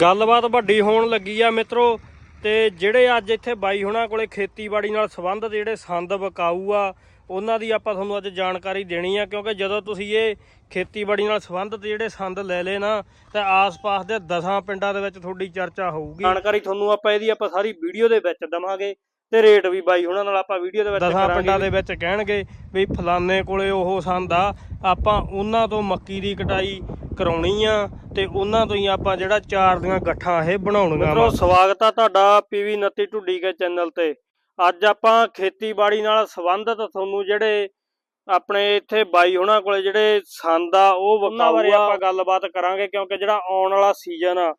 ਗੱਲਬਾਤ ਵੱਡੀ ਹੋਣ ਲੱਗੀ ਆ ਮਿੱਤਰੋ ਤੇ ਜਿਹੜੇ ਅੱਜ ਇੱਥੇ ਬਾਈ ਹੁਣਾਂ ਕੋਲੇ ਖੇਤੀਬਾੜੀ ਨਾਲ ਸੰਬੰਧਿਤ ਜਿਹੜੇ ਸੰਦ ਵਿਕਾਊ ਆ ਉਹਨਾਂ ਦੀ ਆਪਾਂ ਤੁਹਾਨੂੰ ਅੱਜ ਜਾਣਕਾਰੀ ਦੇਣੀ ਆ ਕਿਉਂਕਿ ਜਦੋਂ ਤੁਸੀਂ ਇਹ ਖੇਤੀਬਾੜੀ ਨਾਲ ਸੰਬੰਧਿਤ ਜਿਹੜੇ ਸੰਦ ਲੈ ਲਏ ਨਾ ਤਾਂ ਆਸ-ਪਾਸ ਦੇ 10 ਪਿੰਡਾਂ ਦੇ ਵਿੱਚ ਤੁਹਾਡੀ ਚਰਚਾ ਹੋਊਗੀ। ਜਾਣਕਾਰੀ ਤੁਹਾਨੂੰ ਆਪਾਂ ਇਹਦੀ ਆਪਾਂ ਸਾਰੀ ਵੀਡੀਓ ਦੇ ਵਿੱਚ ਦਵਾਂਗੇ ਤੇ ਰੇਟ ਵੀ ਬਾਈ ਹੁਣਾਂ ਨਾਲ ਆਪਾਂ ਵੀਡੀਓ ਦੇ ਵਿੱਚ ਕਰਾਂਗੇ। ਪਿੰਡਾਂ ਦੇ ਵਿੱਚ ਕਹਿਣਗੇ ਵੀ ਫਲਾਣੇ ਕੋਲੇ ਉਹ ਸੰਦ ਆ ਆਪਾਂ ਉਹਨਾਂ ਤੋਂ ਮੱਕੀ ਦੀ ਕਟਾਈ ਕਰਾਉਣੀ ਆ ਤੇ ਉਹਨਾਂ ਤੋਂ ਹੀ ਆਪਾਂ ਜਿਹੜਾ ਚਾਰ ਦੀਆਂ ਗੱਠਾਂ ਇਹ ਬਣਾਉਣੀਆਂ ਮਿੱਤਰੋ ਸਵਾਗਤ ਆ ਤੁਹਾਡਾ ਪੀਵੀ 29 ਢੁੱਡੀ ਕੇ ਚੈਨਲ ਤੇ। ਅੱਜ ਆਪਾਂ ਖੇਤੀਬਾੜੀ ਨਾਲ ਸੰਬੰਧਿਤ ਤੁਹਾਨੂੰ ਜਿਹੜੇ ਆਪਣੇ ਇੱਥੇ ਬਾਈ ਉਹਨਾਂ ਕੋਲੇ ਜਿਹੜੇ ਸੰਦ ਆ ਉਹ ਉਹਨਾਂ ਬਾਰੇ ਆਪਾਂ ਗੱਲਬਾਤ ਕਰਾਂਗੇ ਕਿਉਂਕਿ ਜਿਹੜਾ ਆਉਣ ਵਾਲਾ ਸੀਜ਼ਨ ਆ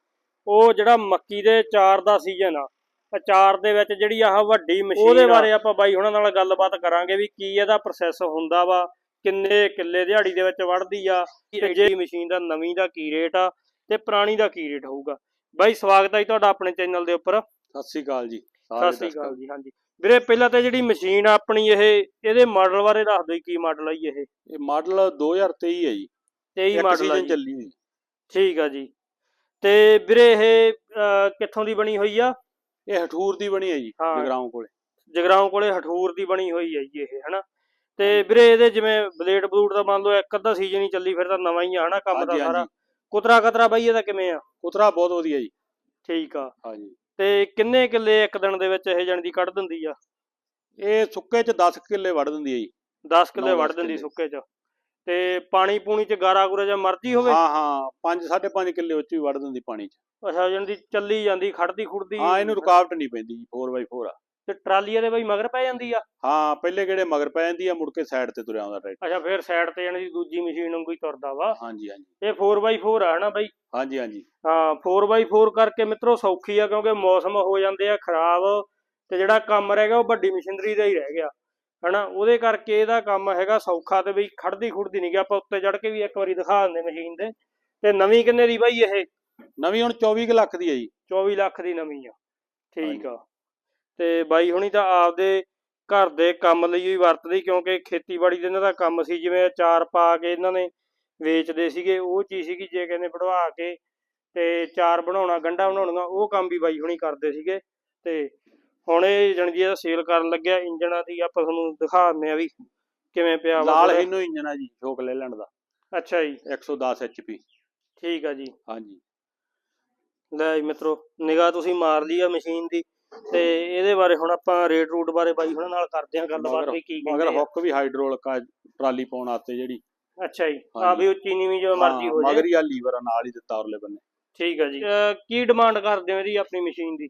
ਉਹ ਜਿਹੜਾ ਮੱਕੀ ਦੇ ਚਾਰ ਦਾ ਸੀਜ਼ਨ ਆ ਅਚਾਰ ਦੇ ਵਿੱਚ ਜਿਹੜੀ ਆਹ ਵੱਡੀ ਮਸ਼ੀਨ ਉਹਦੇ ਬਾਰੇ ਆਪਾਂ ਬਾਈ ਉਹਨਾਂ ਨਾਲ ਗੱਲਬਾਤ ਕਰਾਂਗੇ ਵੀ ਕੀ ਇਹਦਾ ਪ੍ਰੋਸੈਸ ਹੁੰਦਾ ਵਾ। ਕਿੰਨੇ ਕਿੱਲੇ ਦਿਹਾੜੀ ਦੇ ਵਿੱਚ ਵੜਦੀ ਆ ਤੇ ਜੇ ਮਸ਼ੀਨ ਦਾ ਨਵੀਂ ਦਾ ਕੀ ਰੇਟ ਆ ਤੇ ਪੁਰਾਣੀ ਦਾ ਕੀ ਰੇਟ ਹੋਊਗਾ। ਬਾਈ ਸਵਾਗਤ ਹੈ ਤੁਹਾਡਾ ਆਪਣੇ ਚੈਨਲ ਦੇ ਉੱਪਰ। ਸਤਿ ਸ੍ਰੀ ਅਕਾਲ ਜੀ ਸਤਿ ਸ੍ਰੀ ਅਕਾਲ ਜੀ ਹਾਂਜੀ। ਵੀਰੇ ਪਹਿਲਾਂ ਤਾਂ ਜਿਹੜੀ ਮਸ਼ੀਨ ਆ ਆਪਣੀ ਇਹ ਇਹਦੇ ਮਾਡਲ ਬਾਰੇ ਦੱਸ ਦਿਓ ਕੀ ਮਾਡਲ ਆ ਜੀ ਇਹ? ਇਹ ਮਾਡਲ 2023 ਹੈ ਜੀ। 23 ਇੱਕ ਮਾਡਲ ਆ ਚੱਲੀ ਹੋਈ। ਠੀਕ ਆ ਜੀ। ਤੇ ਵੀਰੇ ਇਹ ਕਿੱਥੋਂ ਦੀ ਬਣੀ ਹੋਈ ਆ? ਇਹ ਹਠੂਰ ਦੀ ਬਣੀ ਹੈ ਜੀ। ਜਗਰਾਉਂ ਕੋਲੇ। ਜਗਰਾਉਂ ਕੋਲੇ ਹਠੂਰ ਦੀ ਬਣੀ ਹੋਈ ਹੈ ਜੀ ਇਹ ਹਨਾ? ਤੇ ਵੀਰੇ ਇਹਦੇ ਜਿਵੇਂ ਬਲੇਡ ਬਲੂਡ ਦਾ ਮੰਨ ਲਓ ਇੱਕ ਅੱਧਾ ਸੀਜ਼ਨ ਹੀ ਚੱਲੀ ਫਿਰ ਤਾਂ ਨਵਾਂ ਹੀ ਆ ਹਨਾ ਕੰਮ ਦਾ ਹਾਂਜੀ ਸਾਰਾ। ਹਾਂਜੀ। ਕੁਤਰਾ ਕਤਰਾ ਬਾਈ ਇਹਦਾ ਕਿਵੇਂ ਆ? ਉਤਰਾ ਬਹੁਤ ਵਧੀਆ ਜੀ। ਠੀਕ ਆ। ਹਾਂਜੀ। ਤੇ ਕਿੰਨੇ ਕਿੱਲੇ ਇੱਕ ਦਿਨ ਦੇ ਵਿੱਚ ਇਹ ਜਾਣੀ ਦੀ ਕੱਢ ਦਿੰਦੀ ਆ? ਇਹ ਸੁੱਕੇ ਚ 10 ਕਿੱਲੇ ਵੜ ਦਿੰਦੀ ਹੈ ਜੀ। 10 ਕਿੱਲੇ ਨੌ ਦਿੰਦੀ ਕਿੱਲੇ। ਸੁੱਕੇ ਚ। ਤੇ ਪਾਣੀ ਪੂਣੀ ਚ ਗਾਰਾ ਗੁਰਾ ਜਾਂ ਮਰਜ਼ੀ ਹੋਵੇ? ਹਾਂ ਹਾਂ। 5 5.5 ਕਿੱਲੇ ਉੱਚ ਵੀ ਵੜ ਦਿੰਦੀ ਪਾਣੀ ਚ। ਅੱਛਾ ਜਾਣੀ ਦੀ ਚੱਲੀ ਜਾਂਦੀ ਖੜਦੀ ਖੁੜਦੀ। ਹਾਂ ਇਹਨੂੰ ਰੁਕਾਵਟ ਨਹੀਂ ਪੈਂਦੀ ਜੀ 4x4 ਆ। ਟਰਾਲੀ ਇਹਦੇ ਬਾਈ ਮਗਰ ਪੈ ਜਾਂਦੀ ਆ? ਹਾਂ ਪਹਿਲੇ ਕਿਹੜੇ ਮਗਰ ਪੈ ਜਾਂਦੀ ਆ ਮੁੜ ਕੇ ਸਾਈਡ ਤੇ ਤੁਰਿਆ ਆਉਂਦਾ ਟਰੈਕਟਰ। ਅੱਛਾ ਫਿਰ ਸਾਈਡ ਤੇ ਜਾਣੀ ਦੂਜੀ ਮਸ਼ੀਨ ਵਾਂਗੂ ਹੀ ਤੁਰਦਾ ਵਾ। ਹਾਂਜੀ ਹਾਂਜੀ। ਇਹ 4x4 ਆ ਹਨਾ ਬਾਈ? ਹਾਂਜੀ ਹਾਂਜੀ। ਹਾਂ 4x4 ਕਰਕੇ ਮਿੱਤਰੋ ਸੌਖੀ ਆ ਕਿਉਂਕਿ ਮੌਸਮ ਹੋ ਜਾਂਦੇ ਆ ਖਰਾਬ ਤੇ ਜਿਹੜਾ ਕੰਮ ਰਹਿ ਗਿਆ ਉਹ ਵੱਡੀ ਮਸ਼ੀਨਰੀ ਦਾ ਹੀ ਰਹਿ ਗਿਆ ਹਨਾ? ਉਹਦੇ ਕਰਕੇ ਇਹਦਾ ਕੰਮ ਹੈਗਾ ਸੌਖਾ ਤੇ ਬਈ ਖੜਦੀ ਖੁੜਦੀ ਨਹੀਂ ਗਿਆ। ਆਪਾਂ ਉੱਤੇ ਚੜ ਕੇ ਵੀ ਇੱਕ ਵਾਰੀ ਦਿਖਾ ਦਿੰਦੇ ਮਸ਼ੀਨ ਦੇ। ਤੇ ਨਵੀਂ ਕਿੰਨੇ ਦੀ ਬਾਈ ਇਹ? ਨਵੀਂ ਹੁਣ 24 ਕੁ ਲੱਖ ਦੀ ਹੈ ਜੀ। 24 ਲੱਖ ਦੀ ਨਵੀਂ ਆ। ਠੀਕ ਆ। ਤੇ ਬਾਈ ਹੁਣੀ ਤਾਂ ਆਪਦੇ ਘਰ ਦੇ ਕੰਮ ਲਈ ਹੀ ਵਰਤਦੇ ਕਿਉਂਕਿ ਖੇਤੀਬਾੜੀ ਦੇ ਇਹਨਾਂ ਦਾ ਕੰਮ ਸੀ ਜਿਵੇਂ ਅਚਾਰ ਪਾ ਕੇ ਇਹਨਾਂ ਨੇ ਵੇਚਦੇ ਸੀਗੇ ਉਹ ਚੀਜ਼ ਸੀਗੀ ਜੇ ਕਹਿੰਦੇ ਵਢਵਾ ਕੇ ਤੇ ਚਾਰ ਬਣਾਉਣਾ ਗੰਢਾ ਬਣਾਉਣਾ ਉਹ ਕੰਮ ਵੀ ਬਾਈ ਹੁਣੀ ਕਰਦੇ ਸੀਗੇ। ਤੇ ਹੁਣ ਇਹ ਜਣਦੀ ਇਹਦਾ ਸੇਲ ਕਰਨ ਲੱਗਿਆ ਇੰਜਣਾਂ ਦੀ ਆਪਾਂ ਤੁਹਾਨੂੰ ਦਿਖਾ ਦਿੰਦੇ ਆ ਵੀ ਕਿਵੇਂ ਪਿਆ ਵਾ। ਲਾਲ। ਹੀਨੋ ਇੰਜਨ ਆ ਜੀ ਸ਼ੋਕ ਲੈਲੈਂਡ ਦਾ। ਅੱਛਾ ਜੀ। 110 HP ਠੀਕ ਆ ਜੀ। ਹਾਂਜੀ। ਲੈ ਜੀ ਮਿੱਤਰੋ ਨਿਗਾਹ ਤੁਸੀਂ ਮਾਰ ਲਈ ਆ ਮਸ਼ੀਨ ਦੀ। ਤੇ ਇਹਦੇ ਬਾਰੇ ਹੁਣ ਆਪਾਂ ਰੇਟ ਰੂਟ ਬਾਰੇ ਬਾਈ ਹੁਣਾਂ ਨਾਲ ਕਰਦੇ ਹਾਂ ਗੱਲਬਾਤ ਮਗਰ- ਵੀ ਕੀ ਮਗਰ ਕਹਿੰਦੇ ਆ। ਹੁੱਕ ਵੀ ਹਾਈਡ੍ਰੋਲਿਕ ਆ ਟਰਾਲੀ ਪਾਉਣ ਵਾਸਤੇ ਜਿਹੜੀ। ਅੱਛਾ ਜੀ। ਆ ਹਾਂਜੀ। ਵੀ ਉੱਚੀ ਨੀਵੀਂ ਜਿਵੇਂ ਮਰਜ਼ੀ ਹੋ ਜਾਏ। ਮਗਰ ਹੀ ਆ ਲੀਵਰ ਆ ਨਾਲ ਹੀ ਦਿੱਤਾ ਉਰਲੇ ਬੰਨੇ। ਠੀਕ ਆ ਜੀ। ਅਹ ਕੀ ਡਿਮਾਂਡ ਕਰਦੇ ਹੋ ਇਹਦੀ ਆਪਣੀ ਮਸ਼ੀਨ ਦੀ?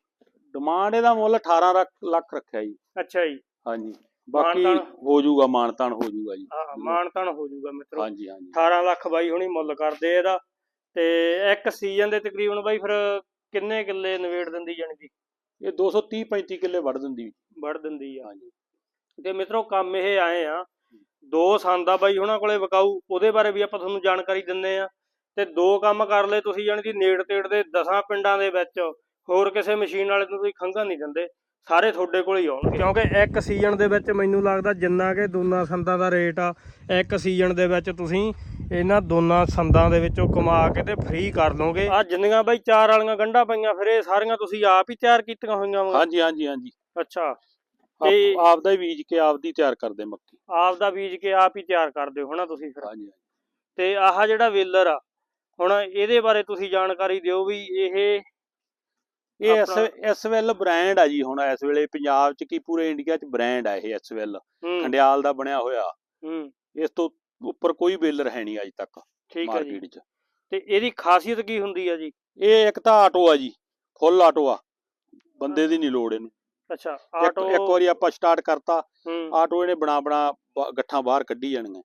ਡਿਮਾਂਡ ਇਹਦਾ ਮੁੱਲ 18 ਲੱਖ- ਲੱਖ ਰੱਖਿਆ ਜੀ। ਅੱਛਾ ਜੀ। ਹਾਂਜੀ। ਬਾਕੀ ਮਾਨਤਾਨ? ਹੋ ਜਾਊਗਾ ਮਾਨਤਾਨ ਹੋ ਜਾਊਗਾ ਜੀ। ਹਾਂ ਮਾਨਤਾਨ ਹੋ ਜਾਊਗਾ ਮਿੱਤਰੋ। ਹਾਂਜੀ ਹਾਂਜੀ। 18 ਲੱਖ ਬਾਈ ਹੁਣੀ ਮੁੱਲ ਕਰਦੇ ਇਹਦਾ। ਤੇ ਇੱਕ ਸੀਜ਼ਨ ਦੇ ਤਕਰੀਬਨ ਬਾਈ ਫਿਰ ਕਿੰਨੇ ਕਿੱਲੇ ਨਵੇੜ ਦਿੰਦੀ ਜਾਣੀ ਦੀ ਇਹ 230 35 ਕਿੱਲੇ ਵੱਢ ਦਿੰਦੀ ਵੜ ਦਿੰਦੀ ਆ। ਹਾਂਜੀ। ਤੇ ਮਿੱਤਰੋ ਕੰਮ ਇਹ ਆਏ ਆ ਦੋ ਸੰਦ ਬਾਈ ਉਹਨਾਂ ਕੋਲੇ ਵਿਕਾਊ ਉਹਦੇ ਬਾਰੇ ਵੀ ਆਪਾਂ ਤੁਹਾਨੂੰ ਜਾਣਕਾਰੀ ਦਿੰਨੇ ਆ। ਤੇ ਦੋ ਕੰਮ ਕਰ ਲਏ ਤੁਸੀਂ ਜਾਣੀ ਦੀ ਨੇੜ ਤੇੜ ਦੇ 10 ਪਿੰਡਾਂ ਦੇ ਵਿੱਚ ਹੋਰ ਕਿਸੇ ਮਸ਼ੀਨ ਵਾਲੇ ਨੂੰ ਤੁਸੀਂ ਖੰਘਾ ਨਹੀਂ ਦਿੰਦੇ। ਸਾਰੇ ਤੁਹਾਡੇ ਕੋਲ ਹੀ ਆਉਣਗੇ। ਕਿਉਂਕਿ ਇੱਕ ਸੀਜ਼ਨ ਦੇ ਵਿੱਚ ਮੈਨੂੰ ਲੱਗਦਾ ਜਿੰਨਾ ਕਿ ਦੋਨਾਂ ਸੰਦਾਂ ਦਾ ਰੇਟ ਆ ਇੱਕ ਸੀਜ਼ਨ ਦੇ ਵਿੱਚ ਤੁਸੀਂ ਇਹਨਾਂ ਦੋਨਾਂ ਸੰਦਾਂ ਦੇ ਵਿੱਚੋਂ ਕਮਾ ਕੇ ਤੇ ਫ੍ਰੀ ਕਰ ਲਓਗੇ ਆ ਜਿੰਨੀਆਂ ਬਾਈ ਚਾਰ ਵਾਲੀਆਂ ਗੰਢਾਂ ਪਈਆਂ ਫਿਰ ਇਹ ਸਾਰੀਆਂ ਤੁਸੀਂ ਆਪ ਹੀ ਤਿਆਰ ਕੀਤੀਆਂ ਹੋਈਆਂ ਵਾ। ਹਾਂਜੀ ਹਾਂਜੀ ਹਾਂਜੀ। ਅੱਛਾ। ਆਪ- ਤੇ- ਆਪਦਾ ਹੀ ਬੀਜ ਕੇ ਆਪਦੀ ਤਿਆਰ ਕਰਦੇ ਮੱਕੀ। ਆਪ ਦਾ ਬੀਜ ਕੇ ਆਪ ਹੀ ਤਿਆਰ ਕਰਦੇ ਹੋ ਹਨਾ ਤੁਸੀਂ ਫਿਰ। ਹਾਂਜੀ। ਤੇ ਆਹ ਜਿਹੜਾ ਵੇਲਰ ਆ ਹੁਣ ਇਹਦੇ ਬਾਰੇ ਤੁਸੀਂ ਜਾਣਕਾਰੀ ਦਿਓ ਵੀ ਇਹ ਇਹ ਐਸ ਆਪਣਾ- ਐਸਵੈਲ ਬ੍ਰਾਂਡ ਆ ਜੀ ਹੁਣ ਇਸ ਵੇਲੇ ਪੰਜਾਬ ਚ ਕੀ ਪੂਰੇ ਇੰਡੀਆ ਚ ਬ੍ਰਾਂਡ ਆ ਇਹ ਐਸਵੈਲ ਖੰਡਿਆਲ ਦਾ ਬਣਿਆ ਹੋਇਆ। ਹੂੰ। ਇਸ ਤੋਂ ਉੱਪਰ ਕੋਈ ਬੇਲਰ ਹੈ ਨਹੀਂ ਅੱਜ ਤੱਕ ਠੀਕ ਹੈ ਜੀ। ਤੇ ਇਹਦੀ ਖਾਸੀਅਤ ਕੀ ਹੁੰਦੀ ਆ ਜੀ? ਇਹ ਇੱਕ ਤਾਂ ਆਟੋ ਆ ਜੀ ਫੁੱਲ ਆਟੋ ਆ। ਬੰਦੇ ਦੀ ਨਹੀਂ ਲੋੜ ਇਹਨੂੰ। ਅੱਛਾ ਆਟੋ ਇੱਕ ਵਾਰੀ ਆਪਾਂ ਸਟਾਰਟ ਕਰਤਾ ਆਟੋ ਇਹਨੇ ਬਣਾ ਬਣਾ ਗੱਠਾਂ ਬਾਹਰ ਕੱਢੀ ਜਾਣੀਆਂ।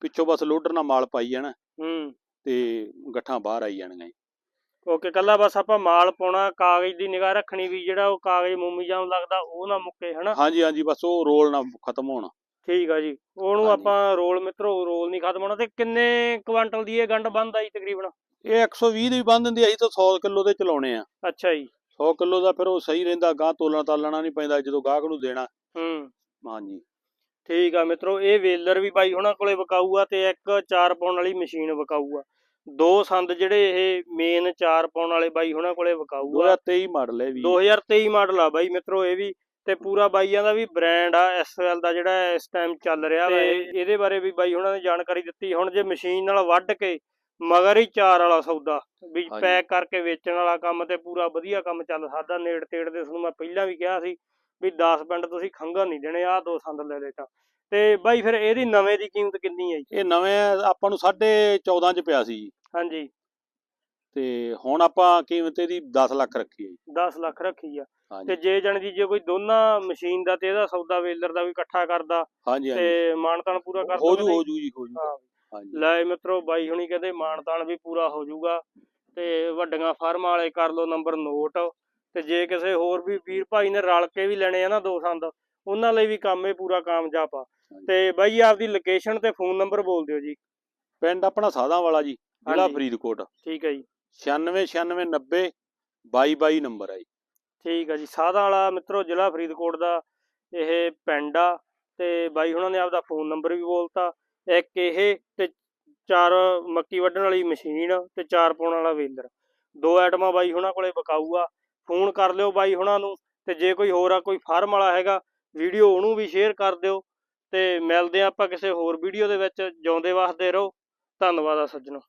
ਪਿੱਛੋਂ ਬਸ ਲੋਡਰ ਨਾਲ ਮਾਲ ਪਾਈ ਜਾਣਾ। ਹੂੰ। ਤੇ ਗੱਠਾਂ ਬਾਹਰ ਆਈ ਜਾਣੀਆਂ। ਓਕੇ ਕੱਲਾ ਬਸ ਆਪਾਂ ਮਾਲ ਪਾਉਣਾ ਕਾਗਜ਼ ਦੀ ਨਿਗਾਹ ਰੱਖਣੀ ਵੀ ਜਿਹੜਾ ਉਹ ਕਾਗਜ਼ ਮੋਮੀ ਜਾਮ ਲੱਗਦਾ ਉਹ ਨਾ ਮੁੱਕੇ ਹਨਾ? ਹਾਂਜੀ ਹਾਂਜੀ ਬਸ ਉਹ ਰੋਲ ਨਾ ਖਤਮ ਹੋਣਾ। ਠੀਕ ਆ ਜੀ ਉਹਨੂੰ। ਆਪਾਂ ਰੋਲ ਮਿੱਤਰੋ ਰੋਲ ਨਹੀਂ ਖਤਮ ਹੋਣਾ ਤੇ ਕਿੰਨੇ ਕੁਆਂਟਲ ਦੀ ਇਹ ਗੰਢ ਬੰਦ ਆਈ ਤਕਰੀਬਨ? ਇਹ 120 ਦੀ ਬੰਦ ਆ, ਅਸੀਂ ਤਾਂ 100 ਕਿਲੋ ਦੇ ਚਲਾਉਣੇ ਆ। ਅੱਛਾ ਜੀ। 100 ਕਿਲੋ ਦਾ ਫਿਰ ਉਹ ਸਹੀ ਰਹਿੰਦਾ ਗਾਂ ਤੋਲਣਾ ਤਾਲਣਾ ਨਹੀਂ ਪੈਂਦਾ ਜਦੋਂ ਗਾਹਕ ਨੂੰ ਦੇਣਾ। ਹੂੰ। ਹਾਂਜੀ। ਠੀਕ ਆ ਮਿੱਤਰੋ ਇਹ ਵੇਲਰ ਵੀ ਬਾਈ ਉਹਨਾਂ ਕੋਲੇ ਵਿਕਾਊ ਆ ਤੇ ਇੱਕ ਚਾਰ ਪਾਉਣ ਵਾਲੀ ਮਸ਼ੀਨ ਵਿਕਾਊ ਆ ਦੋ ਸੰਦ ਜਿਹੜੇ ਇਹ ਮੇਨ ਚਾਰ ਪਾਉਣ ਵਾਲੇ ਬਾਈ ਹੁਣਾਂ ਕੋਲੇ ਵਿਕਾਊ ਆ। 2023 ਮਾਡਲ ਹੈ ਵੀ। 2023 ਮਾਡਲ ਆ ਬਾਈ ਮਿੱਤਰੋ ਇਹ ਵੀ। ਤੇ ਪੂਰਾ ਬਾਈਆਂ ਦਾ ਵੀ ਬ੍ਰਾਂਡ ਆ ਐਸਐਲ ਦਾ ਜਿਹੜਾ ਇਸ ਟਾਈਮ ਚੱਲ ਰਿਹਾ ਵਾ। ਇਹ- ਇਹਦੇ ਬਾਰੇ ਵੀ ਬਾਈ ਹੁਣਾਂ ਨੇ ਜਾਣਕਾਰੀ ਦਿੱਤੀ। ਹੁਣ ਜੇ ਮਸ਼ੀਨ ਨਾਲ ਵੱਢ ਕੇ ਮਗਰ ਹੀ ਚਾਰ ਵਾਲਾ ਸੌਦਾ ਵੀ। ਪੈਕ ਕਰਕੇ ਵੇਚਣ ਵਾਲਾ ਕੰਮ ਤੇ ਪੂਰਾ ਵਧੀਆ ਕੰਮ ਚੱਲ। ਸਕਦਾ ਨੇੜ ਤੇੜ ਦੇ ਤੁਹਾਨੂੰ ਮੈਂ ਪਹਿਲਾਂ ਵੀ ਕਿਹਾ ਸੀ ਵੀ 10 ਪਿੰਡ ਤੁਸੀਂ ਖੰਗਾ ਨਹੀਂ ਦੇਣੇ ਆਹ ਦੋ ਸੰਦ ਲੈ ਲੈ ਤਾਂ। ਤੇ ਬਾਈ ਫਿਰ ਇਹਦੀ ਨਵੇਂ ਦੀ ਕੀਮਤ ਕਿੰਨੀ ਹੈ ਜੀ? ਇਹ ਨਵੇਂ ਆਪਾਂ ਨੂੰ 14.5 ਚ ਪਿਆ ਸੀ ਜੀ। ਹਾਂਜੀ। ਤੇ ਹੁਣ ਆਪਾਂ ਕੀਮਤ ਇਹਦੀ 10 ਲੱਖ ਰੱਖੀ ਹੈ ਜੀ। 10 ਲੱਖ ਰੱਖੀ ਆ। ਤੇ ਜੇ ਜਾਣੀ ਦੀ ਜੇ ਕੋਈ ਦੋਨਾਂ ਮਸ਼ੀਨ ਦਾ ਤੇ ਇਹਦਾ ਸੌਦਾ ਵੇਲਰ ਦਾ ਵੀ ਇਕੱਠਾ ਕਰਦਾ ਤੇ ਮਾਨਤਾਨ ਪੂਰਾ ਕਰ ਹੋ ਜੂ ਹੋ ਜੂ? ਜੀ ਹੋ ਜੂ। ਲੈ ਮਿੱਤਰੋ ਬਾਈ ਹੁਣੀ ਕਹਿੰਦੇ ਮਾਨਤਾਨ ਵੀ ਪੂਰਾ ਹੋ ਜਾਊਗਾ ਤੇ ਵੱਡੀਆਂ ਫਾਰਮਾਂ ਵਾਲੇ ਕਰ ਲਓ ਨੰਬਰ ਨੋਟ ਤੇ ਜੇ ਕਿਸੇ ਹੋਰ ਵੀ ਵੀਰ ਭਾਈ ਨੇ ਰਲ ਕੇ ਵੀ ਲੈਣੇ ਆ ਨਾ ਦੋ ਸੰਦ ਉਹਨਾਂ ਲਈ ਵੀ ਕੰਮ ਇਹ ਪੂਰਾ ਕਾਮਯਾਬ ਆ। ਤੇ ਬਾਈ ਆਪਦੀ ਲੋਕੇਸ਼ਨ ਤੇ ਫੋਨ ਨੰਬਰ ਬੋਲ ਦਿਓ ਜੀ। ਪਿੰਡ ਆਪਣਾ ਸਾਦਾ ਵਾਲਾ ਜੀ ਜ਼ਿਲ੍ਹਾ। ਫਰੀਦਕੋਟ। ਠੀਕ ਹੈ ਜੀ। 96 96 90 22 22 ਨੰਬਰ ਹੈ ਜੀ। ਠੀਕ ਆ ਜੀ। ਸਾਦਾ ਵਾਲਾ ਮਿੱਤਰੋ ਜ਼ਿਲ੍ਹਾ ਫਰੀਦਕੋਟ ਦਾ ਇਹ ਪਿੰਡ ਆ। ਤੇ ਬਾਈ ਹੁਣਾਂ ਨੇ ਆਪਦਾ ਫੋਨ ਨੰਬਰ ਵੀ ਬੋਲਤਾ। ਇੱਕ ਇਹ ਤੇ ਚਾਰ ਮੱਕੀ ਵੱਢਣ ਵਾਲੀ ਮਸ਼ੀਨ ਤੇ ਚਾਰ ਪਾਉਣ ਵਾਲਾ ਵੇਲਰ। ਦੋ ਆਈਟਮਾਂ ਬਾਈ ਹੁਣਾਂ ਕੋਲੇ ਵਿਕਾਊ ਆ। ਫੋਨ ਕਰ ਲਿਓ ਬਾਈ ਹੁਣਾਂ ਨੂੰ। ਤੇ ਜੇ ਕੋਈ ਹੋਰ ਆ ਕੋਈ ਫਾਰਮ ਵਾਲਾ ਹੈਗਾ ਵੀਡੀਓ ਉਹਨੂੰ ਵੀ ਸ਼ੇਅਰ ਕਰ ਦਿਓ ਤੇ ਮਿਲਦੇ ਆ ਆਪਾਂ ਕਿਸੇ ਹੋਰ ਵੀਡੀਓ ਦੇ ਵਿੱਚ, ਜਿਉਂਦੇ ਵਸਦੇ ਰਹੋ, ਧੰਨਵਾਦ ਆ ਸੱਜਣੋ।